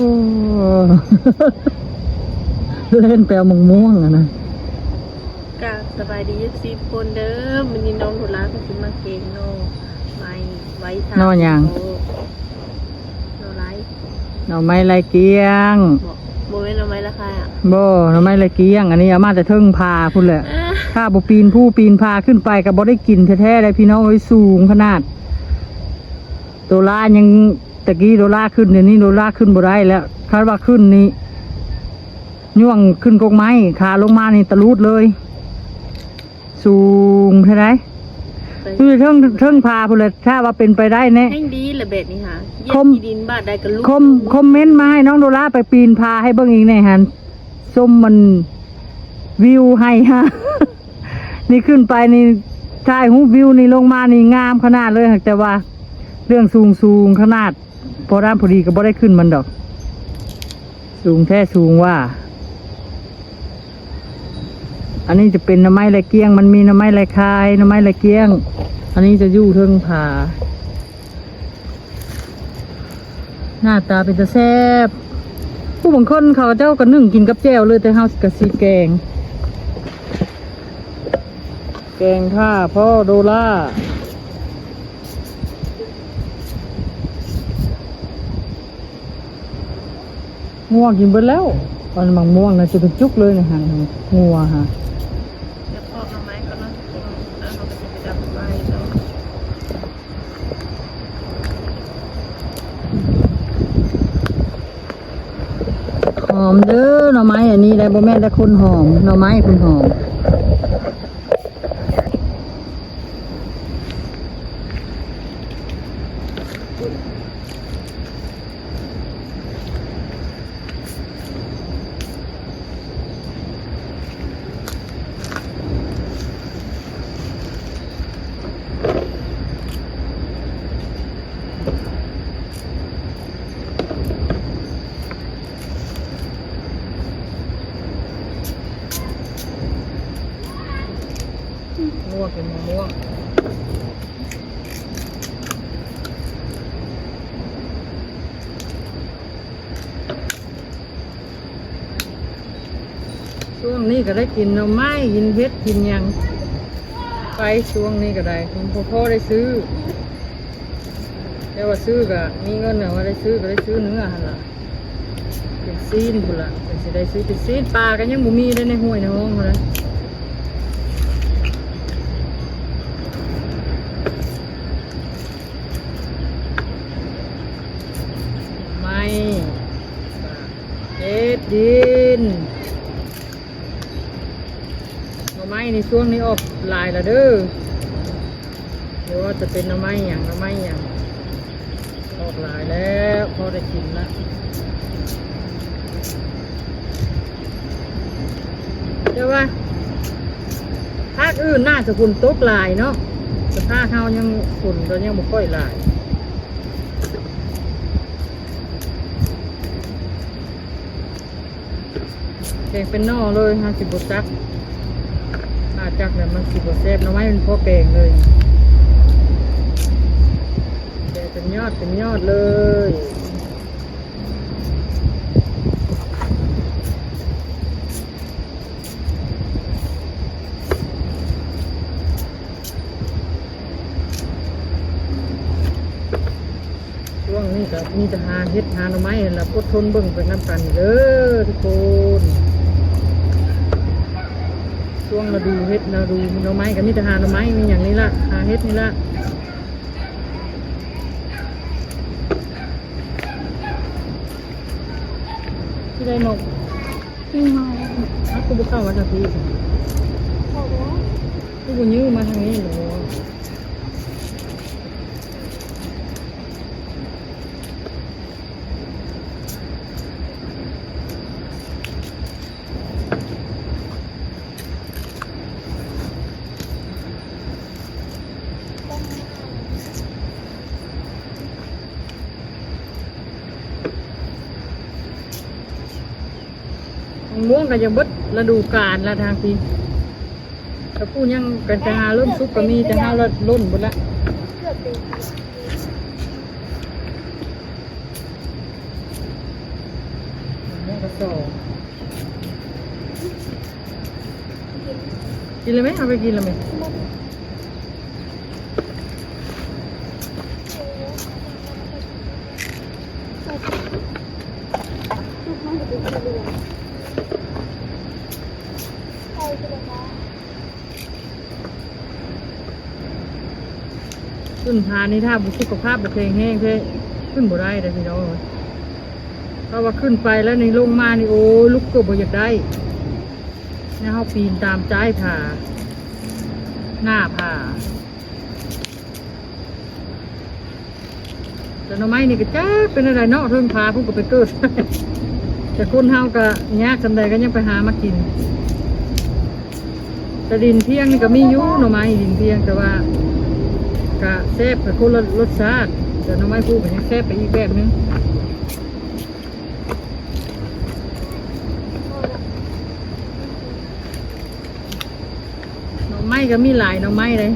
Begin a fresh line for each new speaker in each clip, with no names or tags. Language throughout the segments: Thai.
อ้เล่นแปลมังม่วงอะนะ
กาสบายดีสิคนเด้อมันนี่น้องโทรศัพท์ก็สิมาเก่งโนไม่ไว้ทาง
นอนยัง
โนไลฟ์
หน่อไม้ลายเกียง
บอกโมเมนต์เอาไว้ละค่ะอะ
บ่หน่อไม้ลายเกียง อันนี้เอามาแต่เทิงพาพุ่นแหละ
อ่า
ถ้าบ่ปีนผู้ปีนพาขึ้นไปก็บ่ได้กินแท้ๆเลยพี่น้องไว้ยสูงขนาดโดล่ายัง ตะกี้โดล่าขึ้นเดี๋ยวนี้โดล่าขึ้นบ่ได้แล้วคาดว่าขึ้นนี่ย่วงขึ้นกกไม้ขาลงมานี่ตะลุดเลย สูงเท่าไร
ไป
คือเทิงเทิงพาพุ่นแหละถ้าว่าเป็นไปได้แน่
แห่งดีละเบ็ดนี่ค่ะเย็
คม
ที่ดินบ้านใดกันลูก
คอมคอมเมนต์มาให้น้องโดล่าไปปีนพาให้เบิ่งอีกแน่ฮันส้มมันวิวให้ฮะนี่ขึ้นไปนี่ถ่ายหูวิวนี่ลงมานี่งามขนาดเลยหากแต่ว่า เรื่องสูงสูงขนาด พอด้านพอดีก็บ่ได้ขึ้นมันดอก สูงแท้สูงว่า อันนี้จะเป็นน้ำไม้ลายเกี้ยง มันมีน้ำไม้ลายคายน้ำไม้ลายเกี้ยง อันนี้จะยู่เทิงผาหน้าตาเป็นตะแซ่บผู้บางคนเขาเจ้าก็นึ่งกินกับแจ่วเลยแต่เฮากับสีแกง แกงท่าพ่อโดล่า ง่วงกินเบิดแล้วตอนมังม่วงนะจะเป็นจุกเลยนะฮะงัวฮะ
เดี๋ยวพ่อเอาไม้ก่อนเนาะแล้วเขาก็จะไปดับไฟเนาะ
หอมเด้อหน่อไม้อันนี้ได้บ่แม่นได้คนหอมหน่อไม้คุณหอม ม่วงเป็นมะม่วงช่วงนี้ ก็ได้กินหน่อไม้กินเห็ดกินยังไปช่วงนี้ก็ได้คุณพ่อพ่อได้ซื้อแต่ว่าซื้อก็มีเงินน่ะว่าได้ซื้อก็ได้ซื้อเนื้อหันละเป็นซีนพุ่นละเป็นสิได้ซื้อเป็นซีนปลากันยังบ่มีได้ในห้วยในห้องเลยไม่เอ็ดดินหน่อไม้ใน ช่วงนี้ออกลายละเด้อเดี๋ยวว่าจะเป็นน่อไม้อย่างน่อไม้อย่างออกลายแล้วพอได้กินละเดี๋ยวว่าภาคอื่นน่าจะฝุ่นตกลายเนาะแต่ภาคเฮายังฝุ่นก็ยังบ่ค่อยหลายแกงเป็นนอเลยห้าสิบบจัก จักเนี่ยมันสิบเซฟน้ำไม้มันพ่อแกงเลยแกเป็นยอดเป็นยอดเลยช่วงนี้ก็มีแต่หาเฮ็ดหาหน่อไม้นั่นละอดทนเบิ่งไปน้ำกันเด้อทุกคน ช่วงฤดูเฮ็ดฤดูหน่อไม้ก็มีแต่หาหน่อไม้มีอย่างนี้ละหาเฮ็ดนี่ละที่ได้นก
ที่มา
อ้าวกูบุเข้ามาทางนี้
บอกว่า
กูบุยื้อมาทางนี้หนู ก็ยังบดฤดูกาลละทางทีแต่พูดยังกันจะหาเริ่มซุปก็มีจะหาละล้นหมดละ
กือบเป็น
สองกินเลยไหมเอาไปกินเลยไหม
ลูกมันจะเป็นเรือใช่ใช่ไหมคะ
ขึ้นพานี่ถ้าบุสุขภาพแบุเพลงแห้งเท่ขึ้นบ่ได้เลยพี่น้องเพราะว่าขึ้นไปแล้วในลงมานี่โอ้ลุกก็บ่อยากได้นี่เขาปีนตามใจายผาหน้าผาแต่หน่อไม้นี่ก็จ้าเป็นอะไรเนาะเทิงพาพวกก็ไปเกิดแต่คนเฮาก็ยากจำใดก็ยังไปหามากินแต่ดินเพียงนี่ก็มีอยู่หน่อไม้ดินเพียงแต่ว่า กะแซ่บกับคนละรสชาติแต่หน้ำไม้พูมันยังแซ่บไปอีกแบบนึงหน่อไม้ก็มีหลายหน่อไม้เลย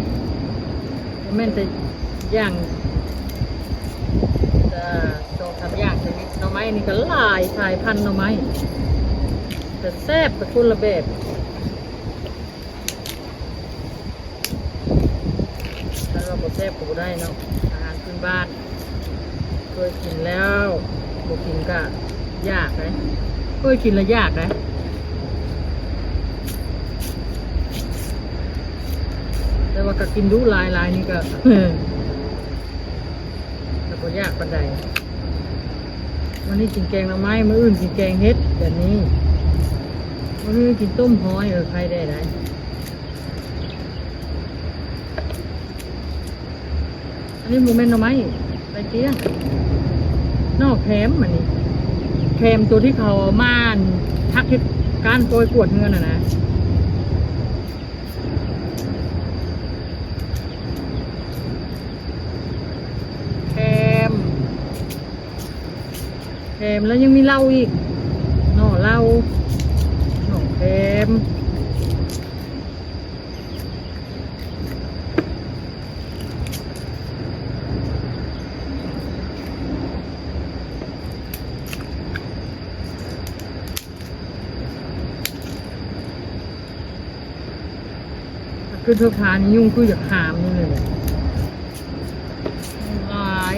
แม่นแต่ย่างจะโจทำย่างชนิดหน่อไม้นี่ก็หลายสายพันธุ์หน่อไม้แต่แซ่บกับคนละแบบ ถ้าเรา บแซ่บก็บ่ได้เนาะอาหารพื้นบ้านเคยกินแล้วบ่กินก็ยากเลยเคยกินแล้วยากเลยแต่ว่าก็กินดูลายลายนี่ก็แต่ก็ยากปานใดวันนี้กินแกงหน่อไม้มื้ออื่นกินแกงเฮ็ดแบบนี้มื้อนี้กินต้มหอยเออใครได้ได้ อันนี้โมเมนต์เอาไหมไปเตี้ยนอกแคมมันนี่แคมตัวที่เขาม่านทักที่การโปรยกวดเงินอะนะแคมแคมแล้วยังมีเหล้าอีกนอเหล้านอแคม คือเธอพานี่ยุ่งคืออยากหามนี่เลยหลาย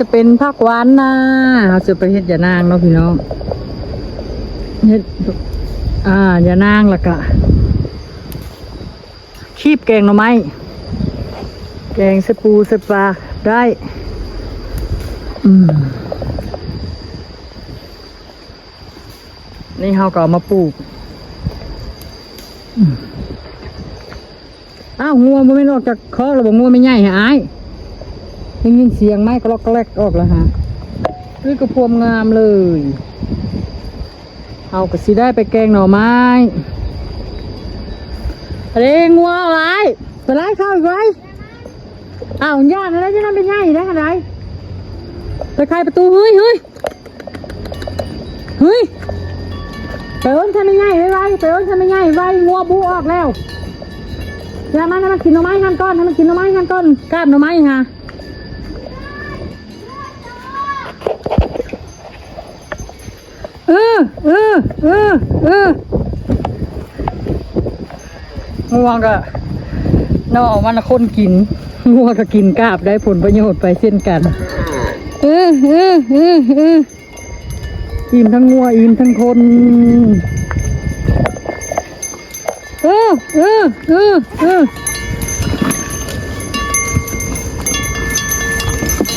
จะเป็นผักหวานนาเราจะไปเฮ็ดยานางเนาะพี่น้องเฮ็ดอ่ายานางละกะคีบแกงหน่อไม้แกงสปูสปลาได้ อืมนี่เขาก็เอามาปลูกอ้าวงัวมันไม่ออกจากคอเราบอกงัวไม่ใหญ่หาย ได้ยินเสียงไหมกรอกกลกออกแล้วฮะนี่ก็พวมงามเลย เอาก็สิได้ไปแกงหน่อไม้อะไรงัวอะไรไปไล่เข้าอีกไว้อ้าวย่านอะไรจะนั่นเป็นใหญ่ได้ขนาดไหนไปใครประตูเฮ้ยเฮ้ยเฮ้ยไปอ้นทำไม่ใหญ่ไว้ไว้ไปอ้นทำไม่ใหญ่ไว้งัวบูออกแล้วอย่ามันให้มันกินหน่อไม้กันก่อนให้มันกินหน่อไม้กันก่อนกล้ามหน่อไม้ฮะ ออเออเออเออง่วงก็นอกมันคนกินง่วงก็กินกาบได้ผลประโยชน์ไปเช่นกัน เออเออเออเอออิ่มทั้งงัวอิ่มทั้งคน เออเออเออเออ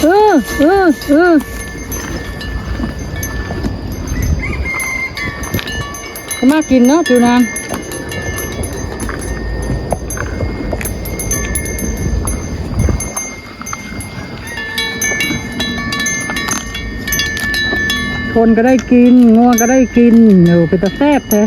เออเออเออ มากินเนาะจูนางคนก็ได้กินงัวก็ได้กินเออเป็นตะแซ่บแท้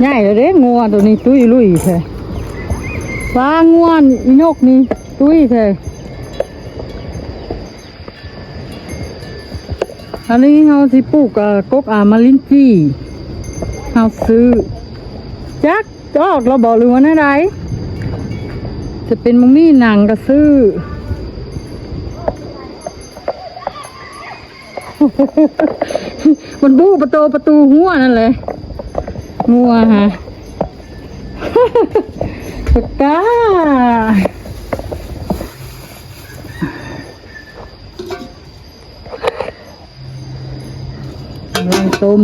ใหญ่เลยเด้งัวตัวนี้ตุ้ยลุยแท้ฟ้างัวอีนกนี่ตุ้ยแท้อันนี้เราสิปลูกเอ่อกกอามาลินจี้เราซื้อจักจอกเราบอกหรือว่าอะไรจะเป็นมังมี่หนังก็ซื้อมันบู้ประตูประตูหัวนั่นเลย งัวฮะสกาลองต้ม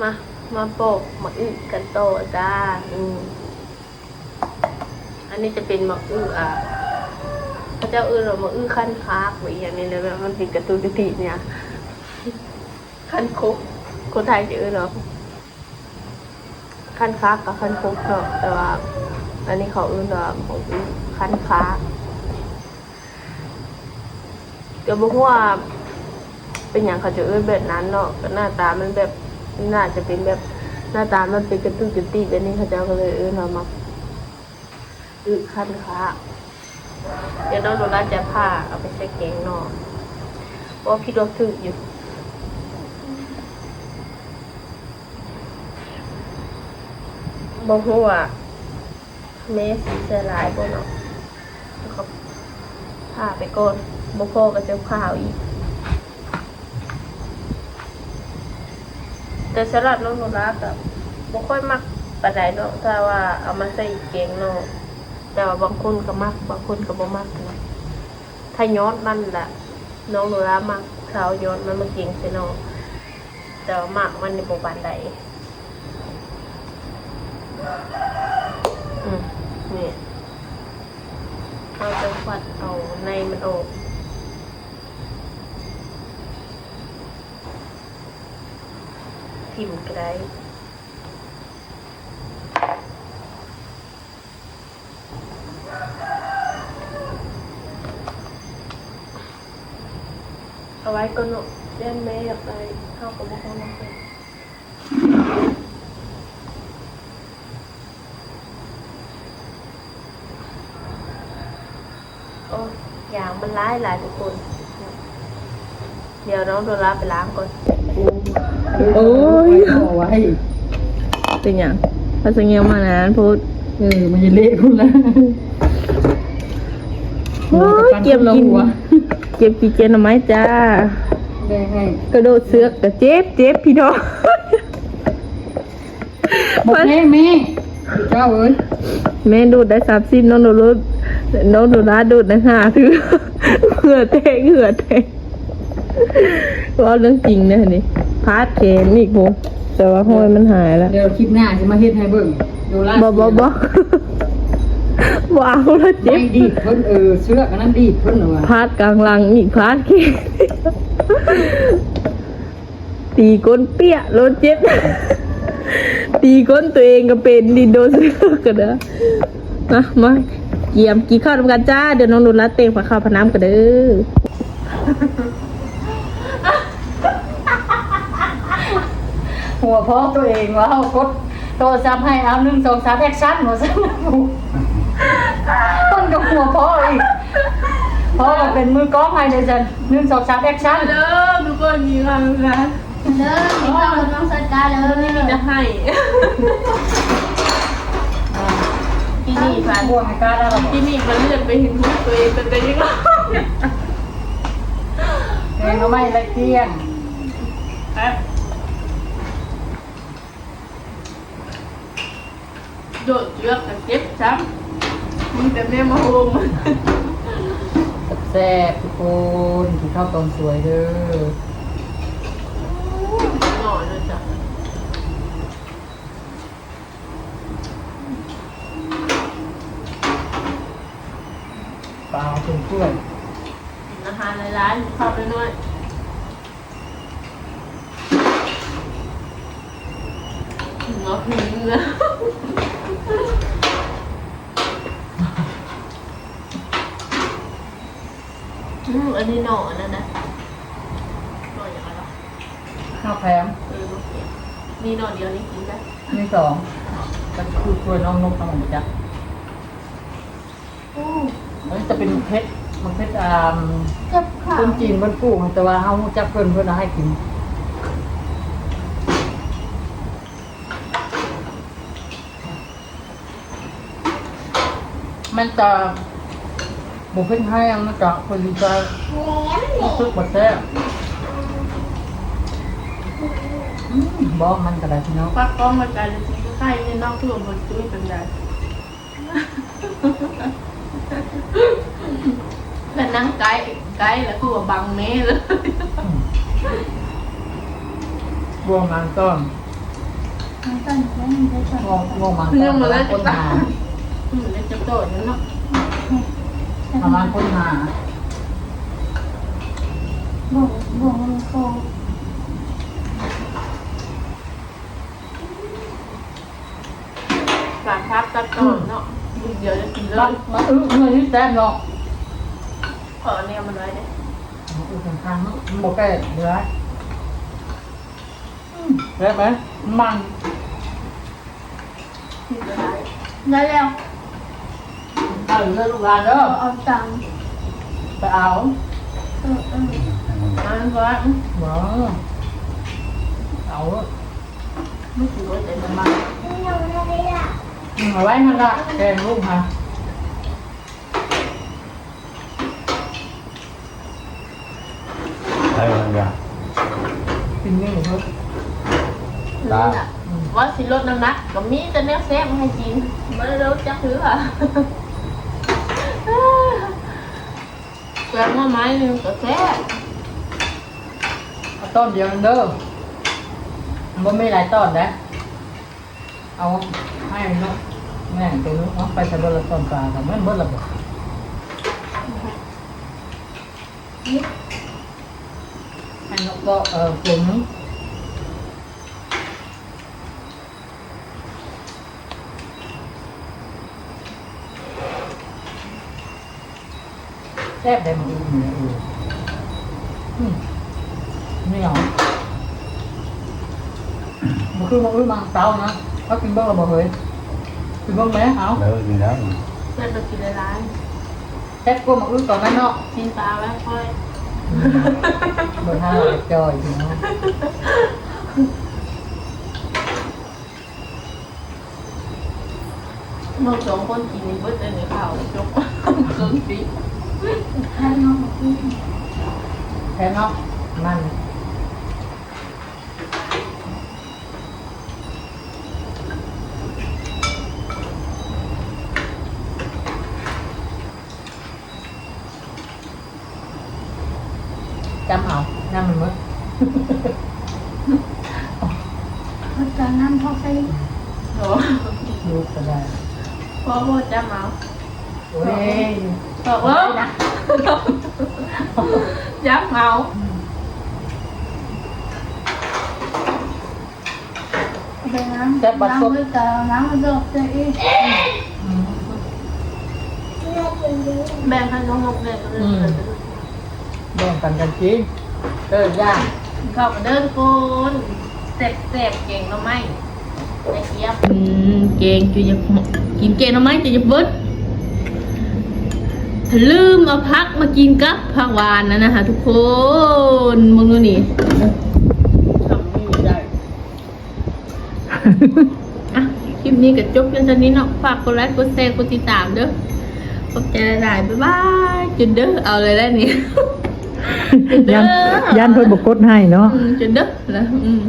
มา มาโปกมาอึ กันโตจ้าอืมอันนี้จะเป็นมะอื้ออะพระเจ้าอื้อเรามาอื้อขั้นคากไว้อย่างนี้เลยแบบมันเป็นกระตูนติเนี่ยขั้นคุกคนไทยจะอื้อเนาะขั้นคากกับขั้นคุกเนาะแต่ว่า อันนี้เขาอื้อเนาะของอื้อขั้นคากเดี๋ยวบอกว่าเป็นอย่างเขาจะอื้อแบบนั้นเนาะหน้าตามันแบบน่าจะเป็นแบบ หน้าตามันเป็นกระตุ้นกระติแบบนี้เขาเจ้าก็เลยเอื้อเรามาอื้อขั้นค้าเดี๋ยวน้องโดราจะผ้าเอาไปใส่แกงนอกเพราะพี่รถถึกอยู่บอกว่าเมสเสียหลายบ่เนาะเขาผ้าไปก่อนบ่พอก็จะผ้าเอาอีก แต่สลัดน้องโนรากับบ่ค่อยมักปานใดเนาะถ้าว่าเอามาใส่แกงเนาะแต่ว่าบางคนก็มักบางคนก็บ่มักนะถ้าย้อนมันล่ะ น้องโนรามักสาวย้อนมันมาเก่งใส่เนาะแต่ว่ามักมันในบ่ปานใดอืมนี่เราจะฟัดเอาในมันออก ทิมก็ได้เอาไว้ก็หนุเล่นแม่อยากไปเข้ากับบุคคลนั้นเลย โอ้มันร้ายหลายทุกคนเดี๋ยวน้องโดราไปล้างก่อน
โอ้ยเอาไว้
เป็นอย่างภาษาเงียวมานานพูด
เออมันจะเละพุ่นแล้ว
โอ้ยเก็บกินเก็บกี่เจนเอาไหมจ้า
ได้ให้
กระโดดเสือกกระเจ็บเจ็บพี่น้อง
บอกแม่แม่เจ้าเอ้ย
แม่ดูดได้สามสิบน้องโดรดน้องโดราดูดได้ห้าถือเหงื่อแตกเหงื่อแตกว่าเรื่องจริงนะนี่ พาดเขนอีกโมแต่ว่าห้อยมันหายแล้ว
เดี๋ยวคลิปหน้าจะมาเฮ็ดให้เบิ่งดูล่า
บอบอบอบ่เอาแล้วเจ็
ไม่
บ
ดีดเพิ่นเออเสื้อกันนั้นดีดเพิ่นเหรอวะ
พาดกลางหลังอีกพาดเขนตีก้นเปี้ยรถเจ็บ ตีก้นตัวเองก็เป็นดินโดนเสือกกันนะนะมาเกี่ยมกี่ข้าวทำกันจ้า เดี๋ยวน้องดูรัดเตงฝาข้าวพน้ำกันเด้อ
หัวพ่อตัวเองว่าเอากดโทรศัพท์ให้เอาหนึ่งสองสามแอคชั่นหัวซั่นต้นกับหัวพ่ออีกพ่อก็เป็นมือกล้องให้เดี๋ยวจันหนึ่งสองสามแอคชั่น
เด้อทุกคนมีความรัก
เด้อกินข้าวกับน้องสกายเลย
นี่มีจะให้ที่นี่พัน
บวกให้กล้าได้หรอ
ที่นี่มันเลื่อนไปเห็นรูปตัวเองเป็นไปยังไง
เองก็ไม่ละเที่ยง
โดดเชือกกันเจ็บช้ำมึงแต่แม่มาโฮม
แซ่บทุกคนกินข้าวตอนสวยเด้อ
หน่อยเลยจ้ะ
เปล่าถึงเพื่อน
อาหารหลายๆเข้าไปหน่อยเนาะหิวนะ อืมอันนี้หน่อนั่นนะหน่ออย่างไรวะ
ข้าวแพม
เออโอเคมีหน่อเดียวนี่กินได้
นี่สองก็คือช่วยน้องนกน้องหมูจัก
อู้
อันนี้จะเป็นเพชรมันเพชรอ่า
เจ็บขา
คนจีนเพิ่นปลูกแต่ว่าเฮาจักเพิ่นเพิ่นเอาให้กินมันจะ บุเพิ่นให้มันจะคนดีใจ
แหลม
รู้สึกบ่แซ่บอืมบ่มันก็ได้พี่น้อง
ปักกล้องมาการเลยทีใกล้นี่นอกทั่วบนจุ้ยเป็นไงแล้วนั่งไกลไกลแล้วคือว่าบังเมเลย
บวงมันต้น
มันต้นแค่นี้ได้จ้ะ
งงงงมันต้นประมาณคนหา
อืมแล้วจะโดดนั่นเนาะ
ประมาณคนหา
บ่งบ่งมันโคง
การทับตัดต่อเนาะเดี๋ยวจะกินเล
มัน
ย
มันอึเงินที่แซ่บเนาะ
ขอเนี่ยมันไว้เนี่ย
อึสำคัญเนาะมันบ่แก่เหลืออืมแซ่ไหมมัน
กินจะได้
ได้แล้ว
เอาเหลือลูกหลานเด้อ
เอาตังค์
ไปเอา
เออเออ
อันก็
บ่เอา
ไม่ถือว่าแต่มันมา
นี่ยังไม่ได้อะ
อืมเอาไว้มันละแกงลูกค่ะ
ใช่ไหมครับ
กินนี่หมดเพิ่ม
ว่าสิลดน้ำหนักก็มีแต่แนวแซ่บมาให้กินไม่ได้รู้จักถืออะ แกงมาไม้หนึงก็แซ่บ
เอาต้นเดียวเด้อมันบ่มีหลายต้นนะ เอาให้เนาะแม่งตัวนู้นเอาไปใส่เบอร์ละต้นปลาแต่มันเบอร์ละบ่ให้นกก็เออตัวนึง แซ่บได้มันอีกเนี่ยเอออืมนี่เหรอมันคือมันอื้อมังเต้านะเขากินเบิ้งเราบ่เฮ้ยกินเบิ้งไหมเอา
แล้วกินแล้ว
เพื่อนเรากินในร้าน
แค่กลัวมาอื้อก่อนนะเนาะ
กินปลาไว้ค่อย
บนห้าจอยอยู่เนาะ
น้องสองคนกินนี่เบิดเลยในข้าวจบเกินปี
ให้น้อกพี่
แค่เนาะมันจำเอานั่งมันมั้ง
เขาจะน้ำพอใส่
โอ้
ลูกก็ได้
พ่อพ่อจะเมา
โอ้ย
บอกว่ายักเมา
ไป น้ำน้ำด้วยกันน้ำมันจะใส่อีก
อืม
แบ่งให้น้องนกเด็กเลย
แบ่งกันกันกินเออย่าง
เข้ามาเดินคนเสบเสบเก่งเนาะไหมไอ้เกียบอืมเก่งจุยกินเก่งเนาะไหมจุยเบิดลืมเอาพักมากินกับผักหวานนะนะคะทุกคนมึงดูนี่
ทำนี่ได้
อะคลิป นี้ก็จบกันเท่านี้เนาะฝากกดไลค์กดแชร์กดติดตามเด้อขอบใจหลายๆบ๊ายบายจุดเด้อเอาเลยแล้วนี่
ยันยันเพิ่นบกกดให้เนาะ
อืมจุดเด้อแล้วอืม